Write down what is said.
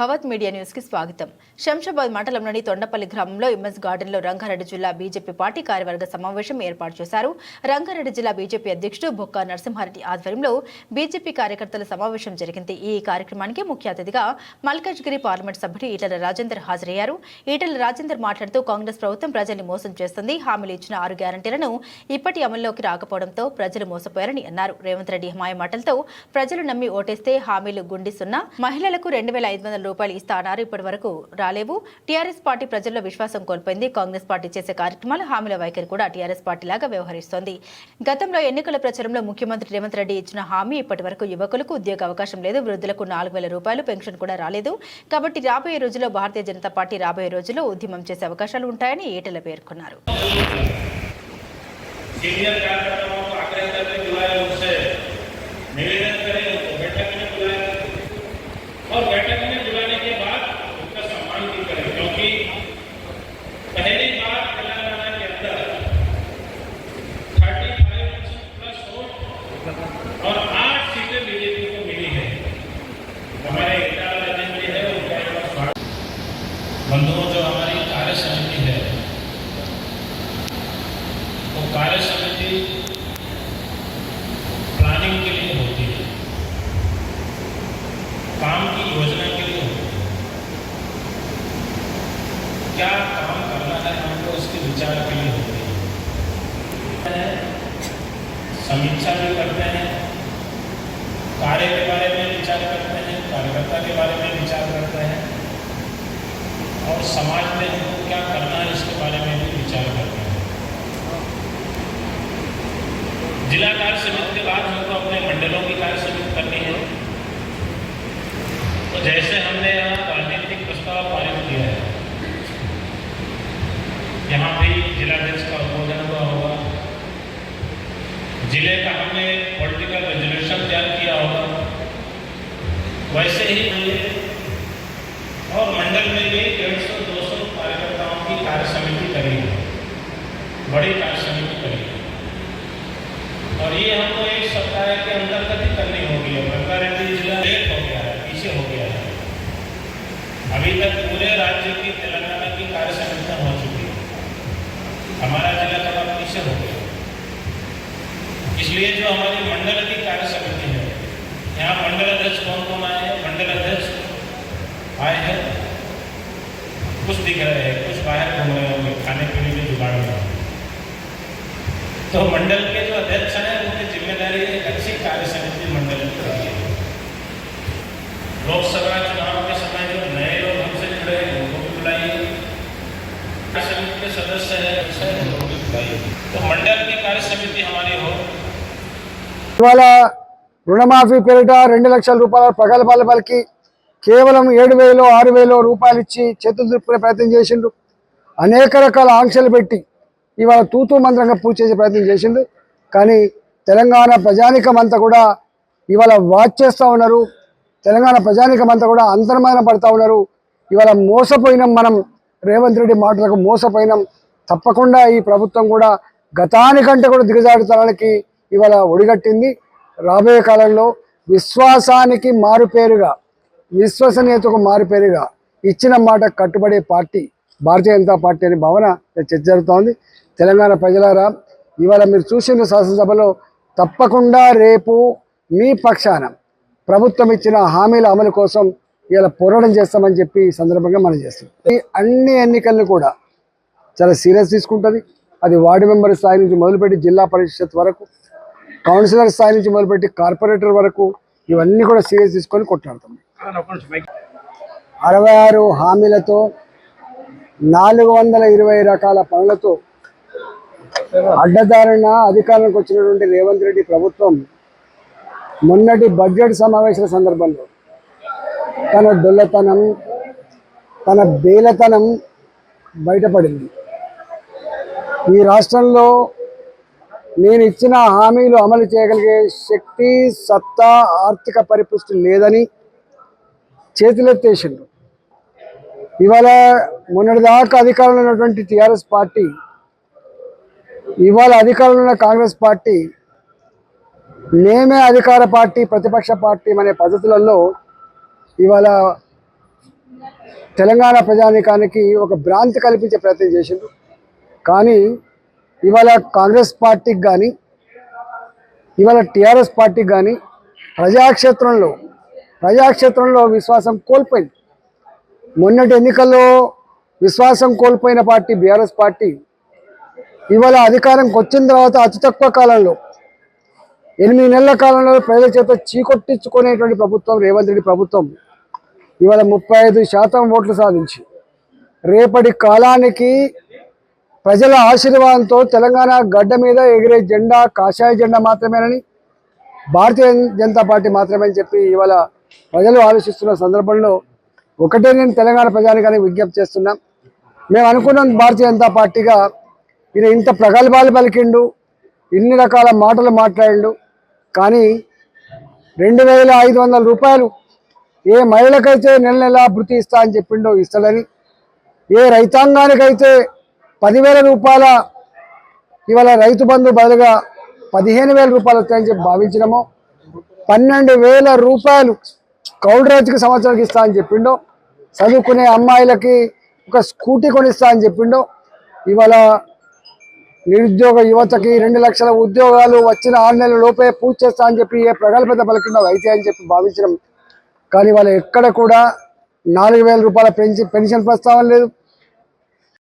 భవత్ media న్యూస్కి స్వాగతం. శంషాబాద్ మండలంలోని తొండపల్లి గ్రామంలో ఎంఎస్ గార్డెన్లో రంగారెడ్డి జిల్లా బీజేపీ పార్టీ కార్యవర్గ సమావేశం ఏర్పాటు చేశారు. రంగారెడ్డి జిల్లా బీజేపీ అధ్యక్షుడు బొక్క నరసింహారెడ్డి ఆధ్వర్యంలో బీజేపీ కార్యకర్తల సమావేశం జరిగింది. ఈ కార్యక్రమానికి ముఖ్య అతిథిగా మల్కాజ్గిరి పార్లమెంట్ సభ్యుడు ఈటల రాజేందర్ హాజరయ్యారు. ఈటల రాజేందర్ మాట్లాడుతూ కాంగ్రెస్ ప్రభుత్వం ప్రజల్ని మోసం చేస్తుంది. హామీలు ఇచ్చిన ఆరు గ్యారంటీలను ఇప్పటి అమల్లోకి రాకపోవడంతో ప్రజలు మోసపోయారని అన్నారు. రేవంత్ రెడ్డి హమాయ మాటలతో ప్రజలు నమ్మి ఓటేస్తే హామీలు గుండిస్తున్నా మహిళలకు రెండు వేల ఐదు వందల రూపాయలు ఇస్తానన్నారు ఇప్పటి వరకు రాలేవు. టీఆర్ఎస్ పార్టీ ప్రజల్లో విశ్వాసం కోల్పోయింది. కాంగ్రెస్ పార్టీ చేసే కార్యక్రమాలు హామీల వైఖరి కూడా టీఆర్ఎస్ పార్టీ లాగా వ్యవహరిస్తోంది. గతంలో ఎన్నికల ప్రచారంలో ముఖ్యమంత్రి రేవంత్ రెడ్డి ఇచ్చిన హామీ ఇప్పటి వరకు యువకులకు ఉద్యోగ అవకాశం లేదు. వృద్ధులకు నాలుగు వేల రూపాయలు పెన్షన్ కూడా రాలేదు. కాబట్టి రాబోయే రోజుల్లో భారతీయ జనతా పార్టీ రాబోయే రోజుల్లో ఉద్యమం చేసే అవకాశాలు ఉంటాయని ఏటల పేర్కొన్నారు. సీనియర్ కార్యకర్తలకు అగ్రహితలకు జులై వస్తే నివేదిక और आठ सीटें बीजेपी को मिली है। हमारे बंधुओं, जो हमारी कार्य समिति है, वो कार्य समिति प्लानिंग के लिए होती है। काम की योजना के लिए होती है। क्या काम करना है हमको उसके विचार के लिए होती है समीक्षा भी करते हैं। कार्य के बारे में विचार करते हैं, कार्यकर्ता के बारे में विचार करते हैं। और समाज में हमको क्या करना है, इसके बारे में भी विचार करते हैं। जिला कार्य समिति के बाद हमको अपने मंडलों की कार्य समिति करनी है। तो जैसे हमने यहाँ राजनीतिक प्रस्ताव पारित किया है, यहाँ भी जिलाध्यक्ष का उद्बोधन ज़िले का हमने पॉलिटिकल रेजोल्यूशन तैयार किया होगा। वैसे ही और मंडल में भी डेढ़ सौ, दो सौ कार्यकर्ताओं की कार्य समिति करी है। बड़ी कार्य समिति करी है। और ये हमको एक सप्ताह के अंदर तक ही करनी होगी। रंगारेड्डी जिला लेट हो गया है, पीछे हो गया है। अभी तक पूरे राज्य की, तेलंगाना की कार्य समितियाँ हो चुकी है। हमारा जिला इसलिए जो हमारी मंडल की कार्य समिति है, यहाँ मंडल अध्यक्ष कौन कौन आए हैं? मंडल अध्यक्ष आए हैं। कुछ दिख रहे हैं, कुछ बाहर घूम रहे होंगे खाने पीने के जुगाड़ में। तो मंडल के जो अध्यक्ष हैं, उनकी ज़िम्मेदारी है अच्छी कार्य समिति मंडल की होती है। लोकसभा चुनाव के समय जो नए लोग हमसे जुड़े हैं, उनको भी बुलाइए कार्य समिति के सदस्य हैं उनको भी बुलाइए तो मंडल की कार्य समिति हमारी ఇవాళ రుణమాఫీ పేరిట రెండు లక్షల రూపాయల ప్రగల్భాల పలికి కేవలం ఏడు వేలు ఆరు వేలు రూపాయలు ఇచ్చి చేతులు తిప్పుకునే ప్రయత్నం చేసిండు. అనేక రకాల ఆంక్షలు పెట్టి ఇవాళ తూతూ మంత్రంగా పూజ చేసే ప్రయత్నం చేసిండు. కానీ తెలంగాణ ప్రజానికం అంతా కూడా ఇవాళ వాచ్ చేస్తూ ఉన్నారు. తెలంగాణ ప్రజానికం అంతా కూడా అంతర్మాన పడతా ఉన్నారు. ఇవాళ మోసపోయినాం మనం. రేవంత్ రెడ్డి మాటలకు మోసపోయినాం. తప్పకుండా ఈ ప్రభుత్వం కూడా గతానికంటే కూడా దిగజారుతనానికి ఇవాళ ఒడిగట్టింది. రాబోయే కాలంలో విశ్వాసానికి మారుపేరుగా విశ్వసనీయతకు మారుపేరుగా ఇచ్చిన మాట కట్టుబడే పార్టీ భారతీయ జనతా పార్టీ అనే భావన చర్చ జరుగుతోంది. తెలంగాణ ప్రజలారా ఇవాళ మీరు చూసిన శాసనసభలో తప్పకుండా రేపు మీ పక్షాన ప్రభుత్వం ఇచ్చిన హామీల అమలు కోసం ఇలా పోరాటం చేస్తామని చెప్పి ఈ సందర్భంగా మనం చేస్తాం ఈ అన్ని ఎన్నికలను కూడా చాలా సీరియస్ తీసుకుంటుంది. అది వార్డు మెంబర్ స్థాయి నుంచి మొదలుపెట్టి జిల్లా పరిషత్ వరకు కౌన్సిలర్ స్థాయి నుంచి మొదలుపెట్టి కార్పొరేటర్ వరకు ఇవన్నీ కూడా సీరియస్ తీసుకొని కొట్లాడుతుంది అరవై ఆరు హామీలతో నాలుగు వందల ఇరవై రకాల పనులతో అడ్డదారిన అధికారంలోకి వచ్చినటువంటి రేవంత్ రెడ్డి ప్రభుత్వం మొన్నటి బడ్జెట్ సమావేశాల సందర్భంలో తన డొల్లతనం తన బేలతనం బయటపడింది. ఈ రాష్ట్రంలో నేను ఇచ్చిన హామీలు అమలు చేయగలిగే శక్తి సత్తా ఆర్థిక పరిపుష్టి లేదని చేతులెత్తేసిండు ఇవాళ మొన్నటిదాకా అధికారంలో ఉన్నటువంటి టీఆర్ఎస్ పార్టీ ఇవాళ అధికారంలో ఉన్న కాంగ్రెస్ పార్టీ మేమే అధికార పార్టీ ప్రతిపక్ష పార్టీ అనే పద్ధతులలో ఇవాళ తెలంగాణ ప్రజానీకానికి ఒక భ్రాంతి కల్పించే ప్రయత్నం చేసిండ్రు. కానీ ఇవాళ కాంగ్రెస్ పార్టీకి కానీ ఇవాళ టీఆర్ఎస్ పార్టీకి కానీ ప్రజాక్షేత్రంలో ప్రజాక్షేత్రంలో విశ్వాసం కోల్పోయింది. మొన్నటి ఎన్నికల్లో విశ్వాసం కోల్పోయిన పార్టీ బీఆర్ఎస్ పార్టీ. ఇవాళ అధికారంకి వచ్చిన తర్వాత అతి తక్కువ కాలంలో ఎనిమిది నెలల కాలంలో ప్రజల చేత చీకొట్టించుకునేటువంటి ప్రభుత్వం రేవంత్ రెడ్డి ప్రభుత్వం ఇవాళ ముప్పై ఐదు శాతం ఓట్లు సాధించి రేపటి కాలానికి ప్రజల ఆశీర్వాదంతో తెలంగాణ గడ్డ మీద ఎగిరే జెండా కాషాయ జెండా మాత్రమేనని భారతీయ జనతా పార్టీ మాత్రమే అని చెప్పి ఇవాళ ప్రజలు ఆలోచిస్తున్న సందర్భంలో ఒకటే నేను తెలంగాణ ప్రజానికానికి విజ్ఞప్తి చేస్తున్నాం. మేము అనుకున్నాం భారతీయ జనతా పార్టీగా ఈయన ఇంత ప్రగల్భాలు పలికిండు ఇన్ని రకాల మాటలు మాట్లాడిండు. కానీ రెండు వేల ఐదు వందల రూపాయలు ఏ మహిళకైతే నెల నెల భృతి ఇస్తా అని చెప్పిండో ఇస్తాడని ఏ రైతాంగానికైతే పదివేల రూపాయల ఇవాళ రైతు బంధు బదులుగా పదిహేను వేల రూపాయలు వస్తాయని చెప్పి భావించినామో. పన్నెండు వేల రూపాయలు కౌలు రైతుకి సంవత్సరానికి ఇస్తా అని చెప్పిండో. చదువుకునే అమ్మాయిలకి ఒక స్కూటీ కొనిస్తా అని చెప్పిండో. ఇవాళ నిరుద్యోగ యువతకి రెండు లక్షల ఉద్యోగాలు వచ్చిన ఆరు నెలల లోపే పూర్తి చేస్తా అని చెప్పి ఏ ప్రగల్భత పలికిండో అయితే అని చెప్పి భావించడం కానీ వాళ్ళు ఎక్కడ కూడా నాలుగు వేల రూపాయల పెన్షన్ పెన్షన్ ప్రస్తావన లేదు.